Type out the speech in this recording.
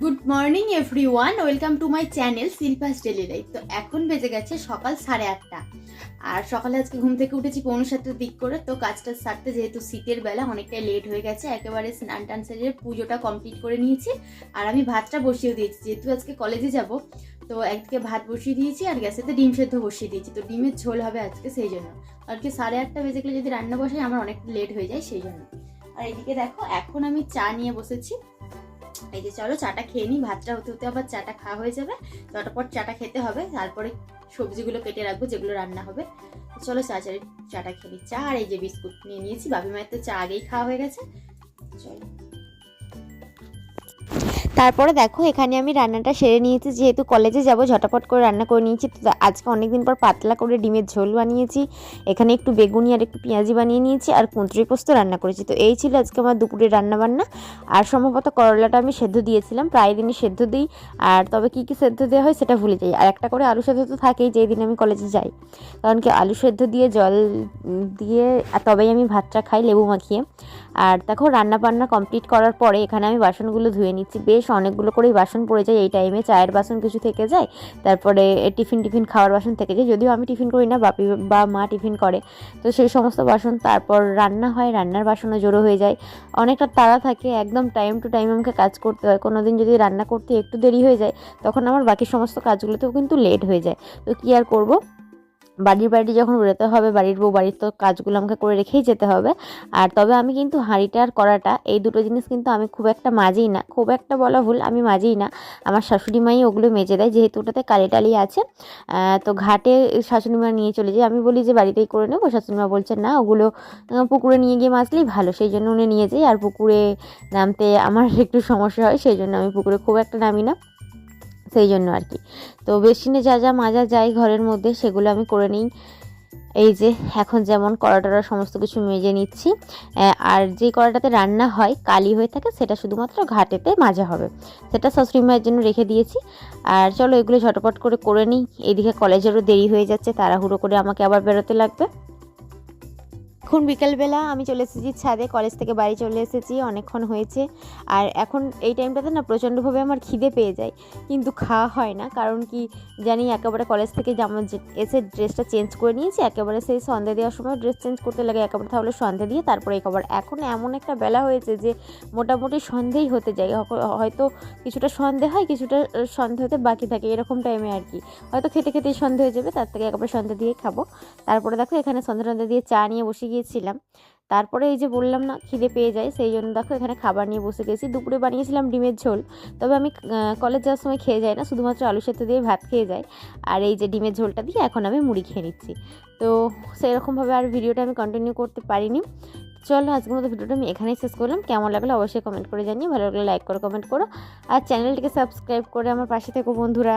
Good morning everyone welcome to my channel Shilpa's daily life তো এখন বেজে গেছে সকাল সাড়ে আটটা। আর সকালে আজকে ঘুম থেকে উঠেছি পৌনে সাতটার দিক করে। তো কাজটা সারতে যেহেতু শীতের বেলা, অনেকটাই লেট হয়ে গেছে। একেবারে স্নান টান সেরে পুজোটা কমপ্লিট করে নিয়েছি। আর আমি ভাতটা বসিয়ে দিয়েছি। যেহেতু আজকে কলেজে যাব, তো একদিকে ভাত বসিয়ে দিয়েছি আর গ্যাসেতে ডিম সেদ্ধ বসিয়ে দিয়েছি। তো ডিমের ঝোল হবে আজকে সেই জন্য। আর কি সাড়ে আটটা বেজে গেলে যদি রান্না বসাই, আমার অনেকটা লেট হয়ে যায় সেই জন্য। আর এদিকে দেখো, এখন আমি চা নিয়ে বসেছি। এই যে চলো চাটা খেয়ে নিই, ভাতটা হতে হতে আবার চাটা খাওয়া হয়ে যাবে। চটপট চাটা খেতে হবে, তারপরে সবজিগুলো কেটে রাখব যেগুলো রান্না হবে। চলো চা চারি চাটা খেয়ে নিই। চা আর এই যে বিস্কুট নিয়ে নিয়েছি বাবি মায়ের তো চা আগেই খাওয়া হয়ে গেছে। চলো। তারপরে দেখো, এখানে আমি রান্নাটা সেরে নিয়েছি, যেহেতু কলেজে যাব, ঝটাপট করে রান্না করে নিয়েছি, তো আজকে অনেকদিন পর পাতলা করে ডিমের ঝোল বানিয়েছি। এখানে একটু বেগুনি আর একটু পেঁয়াজি বানিয়ে নিয়েছি আর কুঁদরি পোস্ত রান্না করেছি। তো এই ছিল আজকে আমার দুপুরের রান্না বান্না আর সম্ভবত করলাটা আমি সেদ্ধ দিয়েছিলাম, প্রায় দিনই সেদ্ধ দিই। আর তবে কী কী সেদ্ধ দেওয়া হয় সেটা ভুলে যাই। আর একটা করে আলু সেদ্ধ তো থাকেই, যেই দিন আমি কলেজে যাই। কারণ কি আলু সেদ্ধ দিয়ে জল দিয়ে তবেই আমি ভাতটা খাই লেবু মাখিয়ে। আর দেখো রান্না বান্না কমপ্লিট করার পরে এখানে আমি বাসনগুলো ধুয়ে নিচ্ছি। বেশ অনেকগুলো করেই বাসন পড়ে যায়। এই টাইমে চায়ের বাসন কিছু থেকে যায়, তারপরে টিফিন টিফিন খাওয়ার বাসন থেকে যায়। যদিও আমি টিফিন করি না, বাপি বা মা টিফিন করে। তো সেই সমস্ত বাসন তারপর রান্না হয়, রান্নার বাসনও জড়ো হয়ে যায়। অনেকটা তাড়া থাকে, একদম টাইম টু টাইম আমাকে কাজ করতে হয়। কোনো দিন যদি রান্না করতে একটু দেরি হয়ে যায়, তখন আমার বাকি সমস্ত কাজগুলোতেও কিন্তু লেট হয়ে যায়। তো কী আর করব? বাড়ির বাড়ি যখন বেরোতে হবে, বাড়ির বউ, বাড়ির তো কাজগুলো আমাকে করে রেখেই যেতে হবে। আর তবে আমি কিন্তু হাঁড়িটা আর করাটা এই দুটো জিনিস কিন্তু আমি খুব একটা মাজেই না। খুব একটা বলা ভুল, আমি মাজেই না। আমার শাশুড়ি মাই ওগুলো মেজে দেয়, যেহেতু ওটাতে কালি টালি আছে তো ঘাটে শাশুড়ি মা নিয়ে চলে যায়। আমি বলি যে, বাড়িতেই করে নেব? শাশুড়ি মা বলছে, না, ওগুলো পুকুরে নিয়ে গিয়ে মাছলেই ভালো। সেই জন্য উনি নিয়ে যাই আর পুকুরে নামতে আমার একটু সমস্যা হয়, সেই জন্য আমি পুকুরে খুব একটা নামি না। সেই জন্য আর কি। তো বেসিনে যা যা মাজা যায় ঘরের মধ্যে, সেগুলো আমি করে নিই। এই যে, এখন যেমন কড়াটড়া সমস্ত কিছু মেজে নিচ্ছি। আর যে কড়াটাতে রান্না হয়, কালি হয়ে থাকে, সেটা শুধুমাত্র ঘাটেতে মাজা হবে। সেটা শাশুড়ি মায়ের জন্য রেখে দিয়েছি। আর চলো এগুলো ঝটপট করে করে নিই। এইদিকে কলেজেরও দেরি হয়ে যাচ্ছে, তাড়াহুড়ো করে আমাকে আবার বেরোতে লাগবে। এখন বিকালবেলা আমি চলে এসেছি ছাদে, কলেজ থেকে বাড়ি চলে এসেছি, অনেকক্ষণ হয়েছে। আর এখন এই টাইমটাতে না প্রচণ্ডভাবে আমার খিদে পেয়ে যায়, কিন্তু খাওয়া হয় না। কারণ কি জানি একেবারে কলেজ থেকে জামা এসে ড্রেসটা চেঞ্জ করে নিয়েছি, একেবারে সেই সন্ধে দেওয়ার সময় ড্রেস চেঞ্জ করতে লাগে, একেবারে তাহলে সন্ধে দিয়ে তারপরে এই এখন এমন একটা বেলা হয়েছে যে মোটামুটি সন্ধেই হতে যায়। হয়তো কিছুটা সন্ধে হয়, কিছুটা সন্ধে হতে বাকি থাকে এরকম টাইমে আর কি। হয়তো খেতে খেতেই সন্ধে হয়ে যাবে, তার থেকে একেবারে সন্ধে দিয়ে খাব। তারপরে দেখো এখানে সন্ধে সন্ধে দিয়ে চা নিয়ে বসে গিয়েছিলাম। তারপরে এই যে বললাম না, খিদে পেয়ে যায়, সেই জন্য দেখো এখানে খাবার নিয়ে বসে গেছি। দুপুরে বানিয়েছিলাম ডিমের ঝোল, তবে আমি কলেজ যাওয়ার সময় খেয়ে যাই না, শুধুমাত্র আলু সেদ্ধ দিয়ে ভাত খেয়ে যাই। আর এই যে ডিমের ঝোলটা দিয়ে এখন আমি মুড়ি খেয়ে নিচ্ছি। তো সেরকমভাবে আর ভিডিওটা আমি কন্টিনিউ করতে পারিনি। চলো আজকের মতো ভিডিওটা আমি এখানেই শেষ করলাম। কেমন লাগল অবশ্যই কমেন্ট করে জানিয়ে ভালো লাগলে লাইক করে কমেন্ট করো। আর চ্যানেলটিকে সাবস্ক্রাইব করে আমার পাশে থেকো বন্ধুরা।